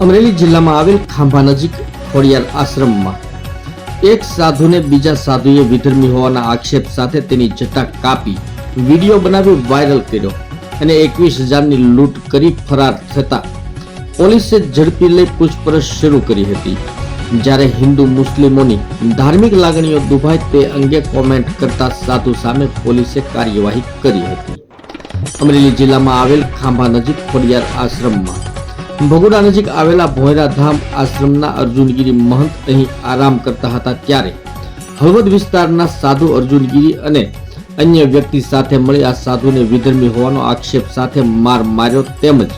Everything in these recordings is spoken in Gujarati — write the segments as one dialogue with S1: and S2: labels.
S1: અમરેલી જિલ્લામાં આવેલ ખાંભા નજીક ખોડિયાર આશ્રમમાં એક સાધુને બીજા સાધુએ વિધર્મી હોવાના આક્ષેપ સાથે તેની જટા કાપી વીડિયો બનાવી વાયરલ કર્યો અને એકવીસ હજારની લૂંટ કરી ફરાર થતા પોલીસે ઝડપી લઈ પૂછપરછ શરૂ કરી હતી. જ્યારે હિન્દુ મુસ્લિમોની ધાર્મિક લાગણીઓ દુભાય તે અંગે કોમેન્ટ કરતા સાધુ સામે પોલીસે કાર્યવાહી કરી હતી. અમરેલી જિલ્લામાં આવેલ ખાંભા નજીક ખોડિયાર આશ્રમમાં ભગોડા નજીક આવેલા ભોયરા ધામ આશ્રમના અર્જુનગીરી મહંત અહીં આરામ કરતા હતા ત્યારે હળવદ વિસ્તારના સાધુ અર્જુનગીરી અને અન્ય વ્યક્તિ સાથે મળી આ સાધુને વિધર્મી હોવાનો આક્ષેપ સાથે માર માર્યો તેમજ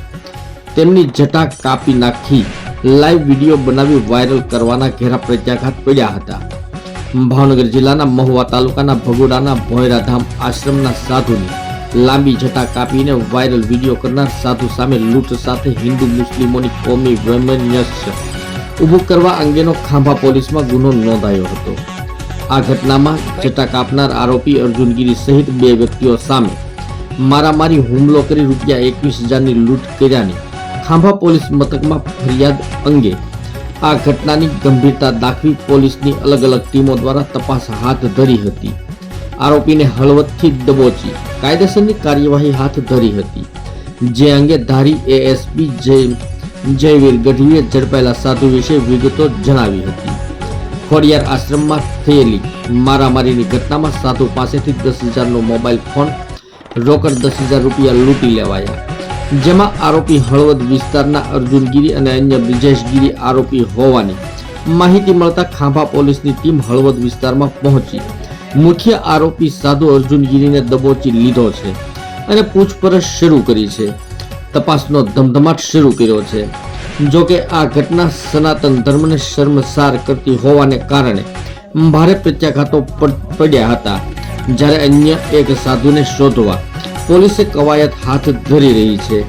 S1: તેમની જટા કાપી નાખી લાઈવ વીડિયો બનાવી વાયરલ કરવાના ઘેરા પ્રત્યાઘાત પડ્યા હતા. ભાવનગર જિલ્લાના મહુવા તાલુકાના ભગોડાના ભોયરાધામ આશ્રમના સાધુની લાંબી જટા કાપીને વાયરલ વીડિયો કરનાર સાધુ સામે લૂંટ સાથે હિન્દુ મુસ્લિમોની કોમી વૈમનસ્ય. ઊભું કરવા અંગેનો ખાંભા પોલીસમાં ગુનો નોંધાયો હતો. આ ઘટનામાં જટા કાપનાર આરોપી અર્જુનગીરી સહિત બે વ્યક્તિઓ સામે મારામારી હુમલો કરી રૂપિયા એકવીસ હજારની લૂંટ કર્યાની ખાંભા પોલીસ મથકમાં ફરિયાદ અંગે આ ઘટનાની ગંભીરતા દાખવી પોલીસની અલગ અલગ ટીમો દ્વારા તપાસ હાથ ધરી હતી. આરોપીને હળવદથી દબોચી કાયદેસરની કાર્યવાહી હાથ ધરી હતી. જે અંગે ધારી એએસપી જય જયવીર ગઢવીએ ઝડપાયેલા સાધુ વિશે વિગતો જણાવી હતી. ખોડિયાર આશ્રમમાં થયેલી મારામારીની ઘટનામાં સાધુ પાસેથી દસ હજારનો મોબાઈલ ફોન, રોકડ દસ હજાર રૂપિયા લૂંટી લેવાયા. જેમાં આરોપી હળવદ વિસ્તારના અર્જુનગીરી અને અન્ય બ્રિજેશગીરી આરોપી હોવાની માહિતી મળતા ખાંભા પોલીસની ટીમ હળવદ વિસ્તારમાં પહોંચી. મુખ્ય આરોપી સાધુ અર્જુનગીરીને દબોચી લીધો છે અને પૂછપરછ શરૂ કરી છે. તપાસનો ધમધમાટ શરૂ કર્યો છે. જો કે આ ઘટના સનાતન ધર્મને શર્મસાર કરતી હોવાને કારણે ભારે પ્રત્યાઘાતો પડ્યા હતા. જ્યારે અન્ય એક સાધુને શોધવા પોલીસે કવાયત હાથ ધરી રહી છે.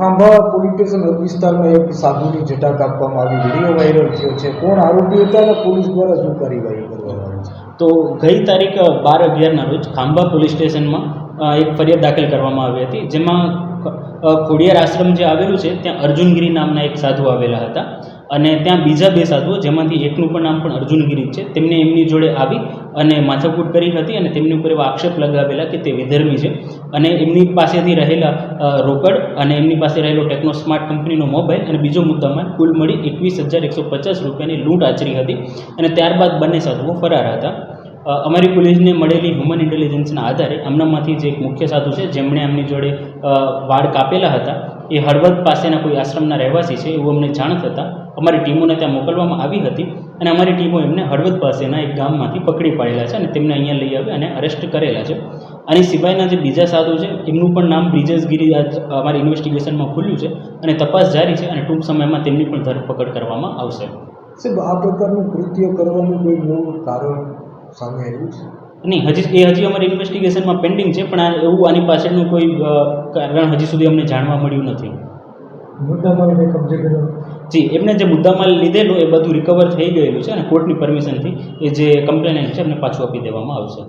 S2: ખાંભા પોલીસ સ્ટેશન હદ વિસ્તારમાં એક સાધુની જટા કાપવામાં આવી વીડિયો વાયરલ થયો છે. કોણ આરોપી હતા અને પોલીસ દ્વારા શું કાર્યવાહી કરવામાં
S3: તો ગઈ તારીખ બાર અગિયારના રોજ ખાંભા પોલીસ સ્ટેશનમાં એક ફરિયાદ દાખલ કરવામાં આવી હતી, જેમાં ખોડિયાર આશ્રમ જે આવેલું છે, ત્યાં અર્જુનગીરી નામના એક સાધુ આવેલા હતા. અને ત્યાં બીજા બે સાધુઓ, જેમાંથી એકનું પણ નામ પણ અર્જુનગીરી છે, તેમને એમની જોડે આવી અને માથાકૂટ કરી હતી અને તેમની ઉપર એવા આક્ષેપ લગાવેલા કે તે વિધર્મી છે. અને એમની પાસેથી રહેલા રોકડ અને એમની પાસે રહેલો ટેકનો સ્માર્ટ કંપનીનો મોબાઈલ અને બીજો મુદ્દામાં કુલ મળી એકવીસ હજાર એકસો પચાસ રૂપિયાની લૂંટ આચરી હતી અને ત્યારબાદ બંને સાધુઓ ફરાર હતા. અમારી પોલીસને મળેલી હ્યુમન ઇન્ટેલિજન્સના આધારે આમનામાંથી જે એક મુખ્ય સાધુ છે જેમણે એમની જોડે વાળ કાપેલા હતા. એ હળવદ પાસેના કોઈ આશ્રમના રહેવાસી છે એવું અમને જાણ થતાં અમારી ટીમોને ત્યાં મોકલવામાં આવી હતી અને અમારી ટીમો એમને હળવદ પાસેના એક ગામમાંથી પકડી પાડેલા છે અને તેમને અહીંયા લઈ આવી અને અરેસ્ટ કરેલા છે. આની સિવાયના જે બીજા સાધુ છે, એમનું પણ નામ બ્રિજેશગીરી આજ અમારી ઇન્વેસ્ટિગેશનમાં ખુલ્યું છે અને તપાસ જારી છે અને ટૂંક સમયમાં તેમની પણ ધરપકડ કરવામાં આવશે.
S2: સાહેબ, આ પ્રકારનું કૃત્ય કરવાનું કોઈ મૂળ કારણ સામે આવ્યું છે?
S3: નહીં હજી એ હજી અમારી ઇન્વેસ્ટિગેશનમાં પેન્ડિંગ છે પણ આ એવું આની પાછળનું કોઈ કારણ હજી સુધી અમને જાણવા મળ્યું નથી.
S2: મુદ્દામાં કબજે કર્યો?
S3: જી એમને જે મુદ્દામાલ લીધેલું એ બધું રિકવર થઈ ગયેલું છે અને કોર્ટની પરમિશનથી એ જે કમ્પ્લેનન્ટ છે એમને પાછું આપી દેવામાં આવશે.